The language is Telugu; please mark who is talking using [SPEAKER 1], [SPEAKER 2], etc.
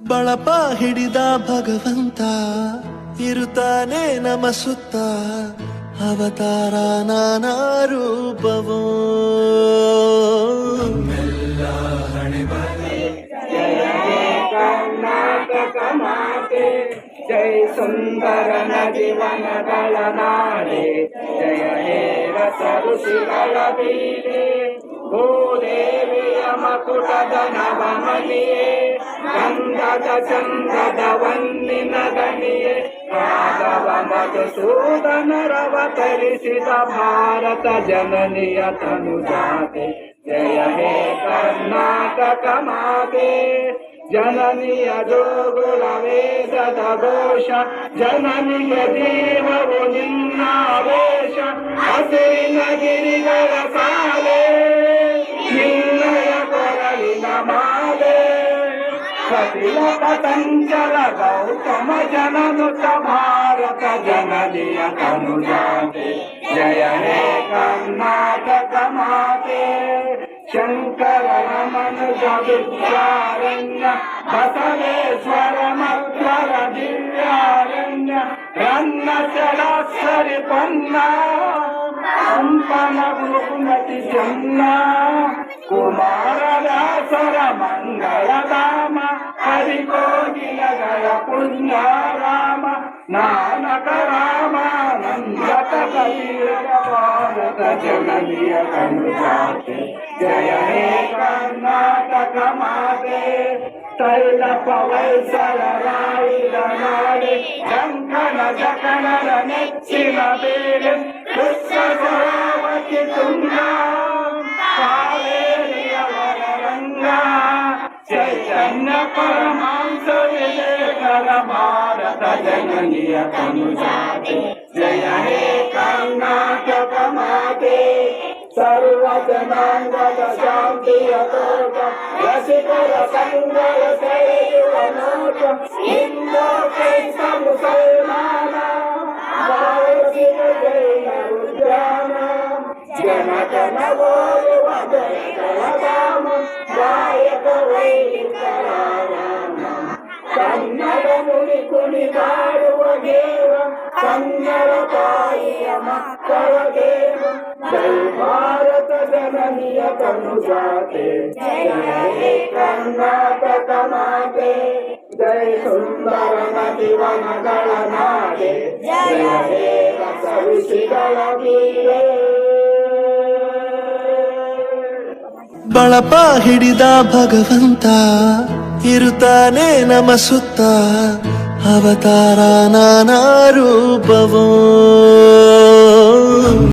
[SPEAKER 1] ಬಳಪ ಹಿಡಿದ ಭಗವಂತ ಇರುತ್ತಾನೆ ನಮ ಸುತ್ತ ಅವತಾರ ನಾನಾ ರೂಪವೋ.
[SPEAKER 2] ಜಯ ಸುಂದರ ಜೈ ಸುಂದರ ನದಿವನಗಳ ನಾಡೆ, ಜಯ ಹೇ ರಸ ಋಷಿಗಳ ಬೀಡೆ ಭೂದೇವಿಯ ಮಕುಟದ ನವಮಣಿಯೇ ಗಂಧದ ಚಂದದ ವನ್ನಿನ ಗಣಿಯೇ ರಾಘವ ಮಧುಸೂದನರವತರಿಸಿದ ಭಾರತ ಜನನಿಯ ತನುಜಾತೆ ಜಯ ಹೇ ಕರ್ನಾಟಕ ಮಾತೆ ಜನನಿಯ ಜೋಗುಳ ವೇದದ ಘೋಷ ಜನನಿಯ ಜೀವವು ನಿನ್ನಾವೇಶ ಹಸಿರಿನ ಗಿರಿಗಳ ಸಾಲೆ ನಿನ್ನಯ ಕೊರಳಿನ ಮಾಲೆ కపిలక సంచల గౌతమ జననుత భారత జననీయ కనుజాతే జయ హే కర్ణాటక మాతే శంకర రమనుజ విద్యారణ్య బసవేశ్వర మధ్వర దివ్యారణ్య రన్న సరాసరి పన్నా. సంపన గురుమతి జన్నా కుమారదాసర కోటి కోటి అగయ పుణ్య రామ నానక రామ నందక జయ కర్ణాటక మాతే తైల పవైసల రాయిల నాడే. కంకణ నెచ్చిన చైతన్య పరమాంస వివేకర భారత జననీయ కనుజాతి జయ హే కర్ణాటక మాతే సర్వజనాంగ శాంతి అతోట. రసికుల సంగల సేవనోట ವೈದಿಕರ ರಾಮ ಕನ್ನಡ ನುಡಿ ಕುಣಿದಾಡುವ ದೇವ ಕನ್ನಡ ತಾಯಿಯ ಮಕ್ಕಳ ದೇವ ಜೈ ಭಾರತ ಜನನಿಯ ತನುಜಾತೆ ಜಯ ಹೇ ಕರ್ನಾಟಕ ಮಾತೆ ಜೈ ಸುಂದರ ನದಿವನಗಳ ನಾಡೆ ಜಯ ಹೇ ರಸ ಋಷಿಗಳ
[SPEAKER 1] ಬಳಪ ಹಿಡಿದ ಭಗವಂತ ಇರುತ್ತಾನೆ ನಮ ಸುತ್ತ ಅವತಾರ ನಾನಾ ರೂಪವೋ